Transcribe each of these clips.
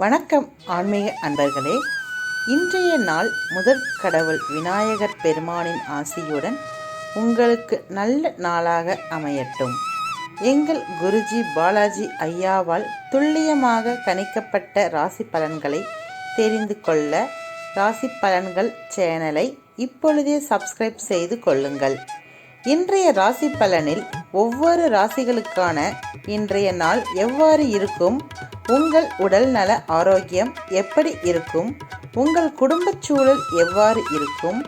வணக்கம் ஆன்மீக அன்பர்களே. இன்றைய நாள் முதற் கடவுள் விநாயகர் பெருமானின் ஆசியுடன் உங்களுக்கு நல்ல நாளாக அமையட்டும். எங்கள் குருஜி பாலாஜி ஐயாவால் துல்லியமாக கணிக்கப்பட்ட ராசி பலன்களை தெரிந்து கொள்ள ராசி பலன்கள் சேனலை இப்பொழுதே சப்ஸ்கிரைப் செய்து கொள்ளுங்கள். இன்றைய ராசி பலனில் ஒவ்வொரு ராசிகளுக்கான இன்றைய நாள் எவ்வாறு இருக்கும்? உங்கள் உடல் நல ஆரோக்கியம் எப்படி இருக்கும்? உங்கள் குடும்பச் சூழல் எவ்வாறு இருக்கும்?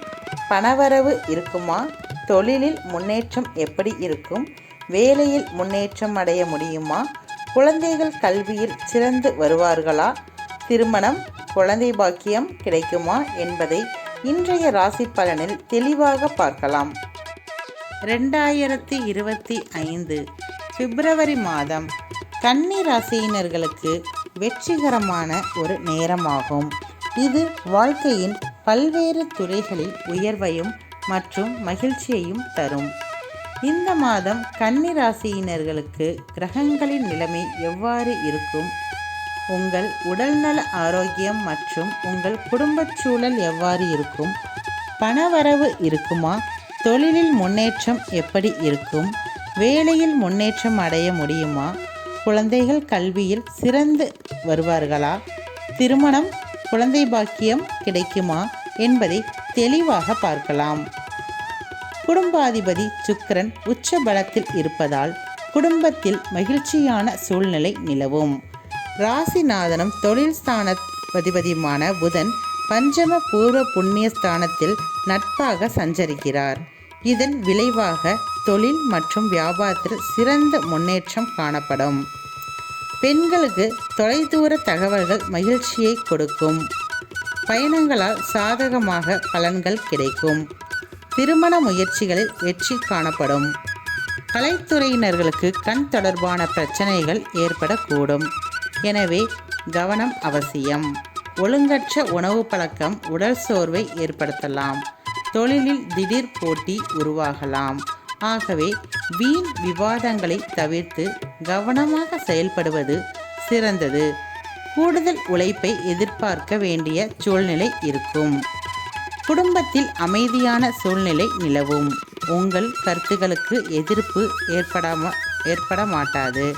பணவரவு இருக்குமா? தொழிலில் முன்னேற்றம் எப்படி இருக்கும்? வேலையில் முன்னேற்றம் அடைய முடியுமா? குழந்தைகள் கல்வியில் சிறந்து வருவார்களா? திருமணம் குழந்தை பாக்கியம் கிடைக்குமா என்பதை இன்றைய ராசி பலனில் தெளிவாக பார்க்கலாம். ரெண்டாயிரத்தி இருபத்தி ஐந்து பிப்ரவரி மாதம் கன்னி ராசியினர்களுக்கு வெற்றிகரமான ஒரு நேரமாகும். இது வாழ்க்கையின் பல்வேறு துறைகளில் உயர்வையும் மற்றும் மகிழ்ச்சியையும் தரும். இந்த மாதம் கன்னி ராசியினர்களுக்கு கிரகங்களின் நிலைமை எவ்வாறு இருக்கும்? உங்கள் உடல்நல ஆரோக்கியம் மற்றும் உங்கள் குடும்பச் சூழல் எவ்வாறு இருக்கும்? பணவரவு இருக்குமா? தொழிலில் முன்னேற்றம் எப்படி இருக்கும்? வேலையில் முன்னேற்றம் அடைய முடியுமா? குழந்தைகள் கல்வியில் சிறந்து வருவார்களா? திருமணம் குழந்தை பாக்கியம் கிடைக்குமா என்பதை தெளிவாக பார்க்கலாம். குடும்பாதிபதி சுக்கரன் உச்ச பலத்தில் இருப்பதால் குடும்பத்தில் மகிழ்ச்சியான சூழ்நிலை நிலவும். ராசிநாதனம் தொழில் ஸ்தான அதிபதியுமான புதன் பஞ்சம பூர்வ புண்ணிய ஸ்தானத்தில் நட்பாக சஞ்சரிக்கிறார். இதன் விளைவாக தொழில் மற்றும் வியாபாரத்தில் சிறந்த முன்னேற்றம் காணப்படும். பெண்களுக்கு தொலைதூர தகவல்கள் மகிழ்ச்சியை கொடுக்கும். பயணங்களால் சாதகமாக பலன்கள் கிடைக்கும். திருமண முயற்சிகளில் வெற்றி காணப்படும். கலைத்துறையினர்களுக்கு கண் தொடர்பான பிரச்சனைகள் ஏற்படக்கூடும். எனவே கவனம் அவசியம். ஒழுங்கற்ற உணவு பழக்கம் உடல் சோர்வை ஏற்படுத்தலாம். தொழிலில் திடீர் போட்டி உருவாகலாம். ஆகவே வீண் விவாதங்களை தவிர்த்து கவனமாக செயல்படுவது சிறந்தது. கூடுதல் உழைப்பை எதிர்பார்க்க வேண்டிய சூழ்நிலை இருக்கும். குடும்பத்தில் அமைதியான சூழ்நிலை நிலவும். உங்கள் கருத்துகளுக்கு எதிர்ப்பு ஏற்படாம ஏற்பட மாட்டாது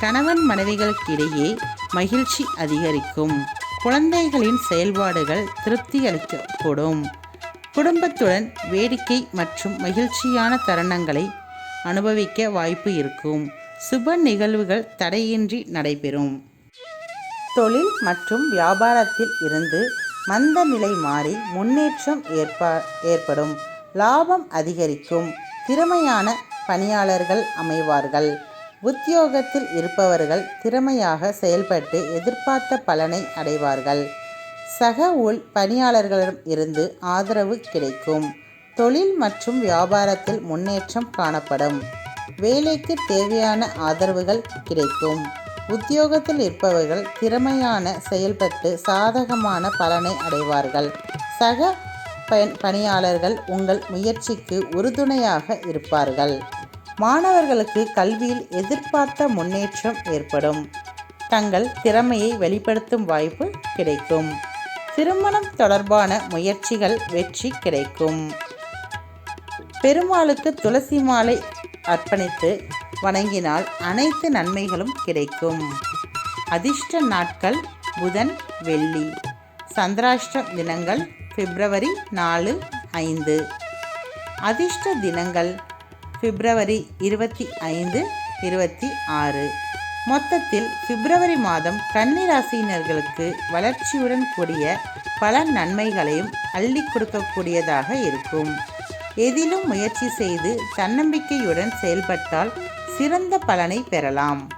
கணவன் மனைவிகளுக்கிடையே மகிழ்ச்சி அதிகரிக்கும். குழந்தைகளின் செயல்பாடுகள் திருப்தி அளிக்கக்கூடும் குடும்பத்துடன் வேடிக்கை மற்றும் மகிழ்ச்சியான தருணங்களை அனுபவிக்க வாய்ப்பு இருக்கும். சுப நிகழ்வுகள் தடையின்றி நடைபெறும். தொழில் மற்றும் வியாபாரத்தில் இருந்து மந்த நிலை மாறி முன்னேற்றம் ஏற்பா ஏற்படும். லாபம் அதிகரிக்கும். திறமையான பணியாளர்கள் அமைவார்கள். உத்தியோகத்தில் இருப்பவர்கள் திறமையாக செயல்பட்டு எதிர்பார்த்த பலனை அடைவார்கள். சக உள் பணியாளர்களிடம் இருந்து ஆதரவு கிடைக்கும். தொழில் மற்றும் வியாபாரத்தில் முன்னேற்றம் காணப்படும். வேலைக்கு தேவையான ஆதரவுகள் கிடைக்கும். உத்தியோகத்தில் இருப்பவர்கள் திறமையான செயல்பட்டு சாதகமான பலனை அடைவார்கள். சக பணியாளர்கள் உங்கள் முயற்சிக்கு உறுதுணையாக இருப்பார்கள். மாணவர்களுக்கு கல்வியில் எதிர்பார்த்த முன்னேற்றம் ஏற்படும். தங்கள் திறமையை வெளிப்படுத்தும் வாய்ப்பு கிடைக்கும். திருமணம் தொடர்பான முயற்சிகள் வெற்றி கிடைக்கும். பெருமாளுக்கு துளசி மாலை அர்ப்பணித்து வணங்கினால் அனைத்து நன்மைகளும் கிடைக்கும். அதிர்ஷ்ட நாட்கள் புதன் வெள்ளி. சந்திராஷ்ட தினங்கள் பிப்ரவரி நாலு ஐந்து. அதிர்ஷ்ட தினங்கள் பிப்ரவரி இருபத்தி ஐந்து இருபத்தி ஆறு. மொத்தத்தில் பிப்ரவரி மாதம் கன்னிராசியினர்களுக்கு வளர்ச்சியுடன் கூடிய பல நன்மைகளையும் அள்ளி கொடுக்கக்கூடியதாக இருக்கும். எதிலும் முயற்சி செய்து தன்னம்பிக்கையுடன் செயல்பட்டால் சிறந்த பலனை பெறலாம்.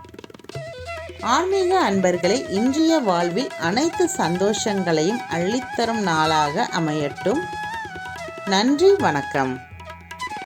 ஆன்மீக அன்பர்களை இன்றைய வாழ்வில் அனைத்து சந்தோஷங்களையும் அள்ளித்தரும் நாளாக அமையட்டும். நன்றி வணக்கம்.